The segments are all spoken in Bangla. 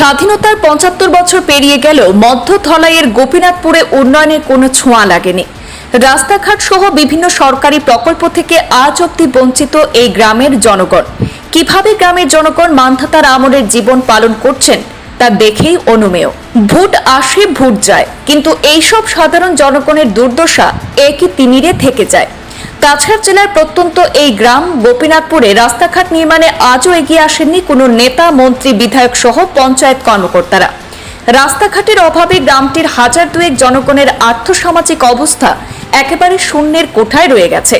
স্বাধীনতার পঁচাত্তর বছর পেরিয়ে গেল মধ্য থলাইয়ের গোপীনাথপুরে উন্নয়নের কোনো ছোঁয়া লাগেনি। রাস্তাঘাট সহ বিভিন্ন সরকারি প্রকল্প থেকে আজ অব্দি বঞ্চিত এই গ্রামের জনগণ। কীভাবে গ্রামের জনগণ মান্ধাতার আমলের জীবন পালন করছেন, তা দেখেই অনুমেয়। ভোট আসে, ভোট যায়, কিন্তু এইসব সাধারণ জনগণের দুর্দশা একই তিমিরে থেকে যায়। কাছাড় জেলার প্রত্যন্ত এই গ্রাম গোপীনাথপুরে রাস্তাঘাট নির্মাণে আজও এগিয়ে আসেননি কোনো নেতা, মন্ত্রী, বিধায়ক সহ পঞ্চায়েত কর্মকর্তারা। রাস্তাঘাটের অভাবে গ্রামটির হাজার দুয়েক জনগণের আর্থসামাজিক অবস্থা একেবারে শূন্যের কোঠায় রয়ে গেছে।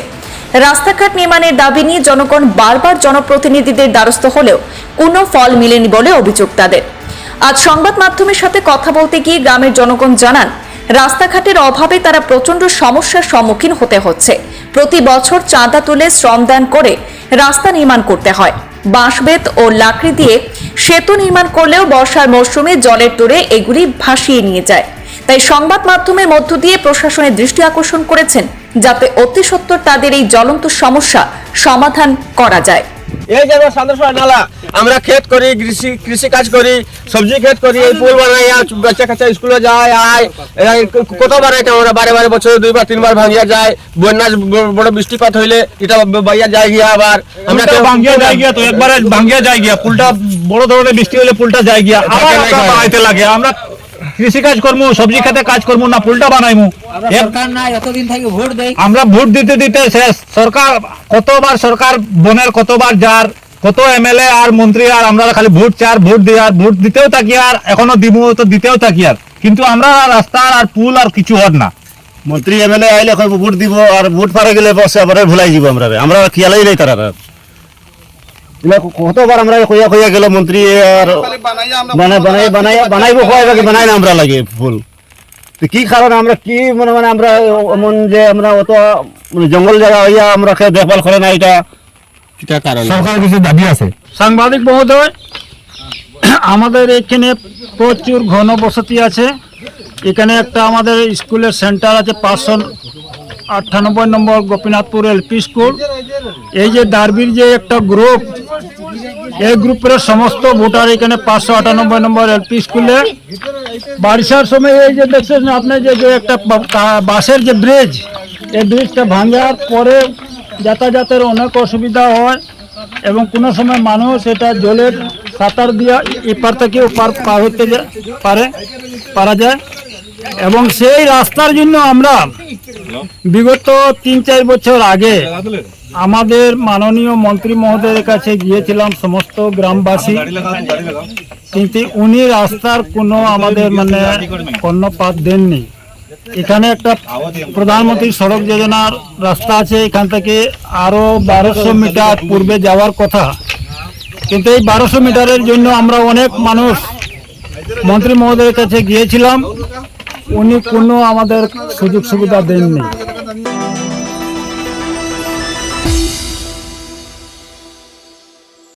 রাস্তাঘাট নির্মাণের দাবি নিয়ে জনগণ বারবার জনপ্রতিনিধিদের দ্বারস্থ হলেও কোনো ফল মেলেনি বলে অভিযোগ তাদের। আজ সংবাদ মাধ্যমের সাথে কথা বলতে গিয়ে গ্রামের জনগণ জানান রাস্তাঘাটের অভাবে তারা প্রচণ্ড সমস্যার সম্মুখীন হতে হচ্ছে। প্রতি বছর চাঁদা তুলে শ্রমদান করে রাস্তা নির্মাণ করতে হয়। বাঁশবেত ও লাকড়ি দিয়ে সেতু নির্মাণ করলেও বর্ষার মরশুমে জলের তোরে এগুলি ভাসিয়ে নিয়ে যায়। তাই সংবাদ মাধ্যমের মধ্য দিয়ে প্রশাসনের দৃষ্টি আকর্ষণ করেছেন, যাতে অতি সত্বর তাদের এই জ্বলন্ত সমস্যা সমাধান করা যায়। এই যে আমার সান্দরসা নালা আমরা ক্ষেত করি কৃষি কৃষি কাজ করি সবজি ক্ষেত করি এই পুল বানাই আর বাচ্চা কাচ্চা স্কুলে যায় আয় কতবার এটা আমরা বারে বারে বছরে দুইবার তিনবার ভাঙিয়া যায় বন্যা বড় বৃষ্টিপাত হইলে এটা বাইয়া যায় গিয়া আবার। আমরা ভাঙ্গিয়া যায় গিয়া তো একবারে ভাঙ্গিয়া যায় গিয়া। পুলটা বড় ধরনের বৃষ্টি হলে পুলটা যায় গিয়া। আবার লাগে। আমরা কৃষি কাজ করব সবজি খেতে কাজ করব না পুলটা বানাইমু। এক- সরকার নাই এতদিন থেকে ভোট দেয় আমরা ভোট দিতে দিতে শেষ। সরকার কতবার সরকার বনের কতবার যার কত এমএলএ আর মন্ত্রী আর আমরা খালি ভোট চার ভোট দিই আর ভোট দিতেও থাকি আর এখনও দিব তো দিতেও থাকি আর। কিন্তু আমরা রাস্তা আর পুল আর কিছু হর না। মন্ত্রী এমএলএ আইলে কইব ভোট দিব আর ভোট পারে গেলে বসে আবার ভুলাই যাব আমরা। আমরা খেয়ালাই নাই তারা। কতবার আমরা কইয়া কইয়া গেল মন্ত্রী আর বানাই বানাই বানাই বানাইব কয় বানাই না আমরা লাগে ফুল। তো কি কারণ আমরা কি মানে মানে আমরা এমন যে আমরা অত মানে জঙ্গল জায়গা হইয়া আমরা খেয়ে দেখভাল করে না এটা এটা কারণ সরকারের কিছু দাবি আছে? সাংবাদিক মহোদয় আমাদের এখানে প্রচুর ঘনবসতি আছে। এখানে একটা আমাদের স্কুলের সেন্টার আছে পাঁচশো আটানব্বই নম্বর গোপীনাথপুর এলপি স্কুল। এই যে ডারবির যে একটা গ্রুপ, এই গ্রুপের সমস্ত ভোটার এখানে পাঁচশো আটানব্বই নম্বর এলপি স্কুলে। বারিশার সময় এই যে দেখছেন আপনি যে একটা বাসের যে ব্রিজ, এই ব্রিজটা ভাঙার পরে যাতায়াতের অনেক অসুবিধা হয় এবং কোনো সময় মানুষ এটা জলের সাঁতার দিয়া এপার থেকে ওপার পার হতে পারে, পারা যায়। এবং সেই রাস্তার জন্য আমরা বিগত তিন চার বছর আগে আমাদের মাননীয় মন্ত্রী মহোদয়ের কাছে গিয়েছিলাম সমস্ত গ্রামবাসী। কিন্তু উনি রাস্তার কোনো আমাদের মানে কর্ণপাত দেননি। এখানে একটা প্রধানমন্ত্রী সড়ক যোজনার রাস্তা আছে এখান থেকে আরও বারোশো মিটার পূর্বে যাওয়ার কথা। কিন্তু এই বারোশো মিটারের জন্য আমরা অনেক মানুষ মন্ত্রী মহোদয়ের কাছে গিয়েছিলাম। উনি কোনো আমাদের সুযোগ সুবিধা দেননি।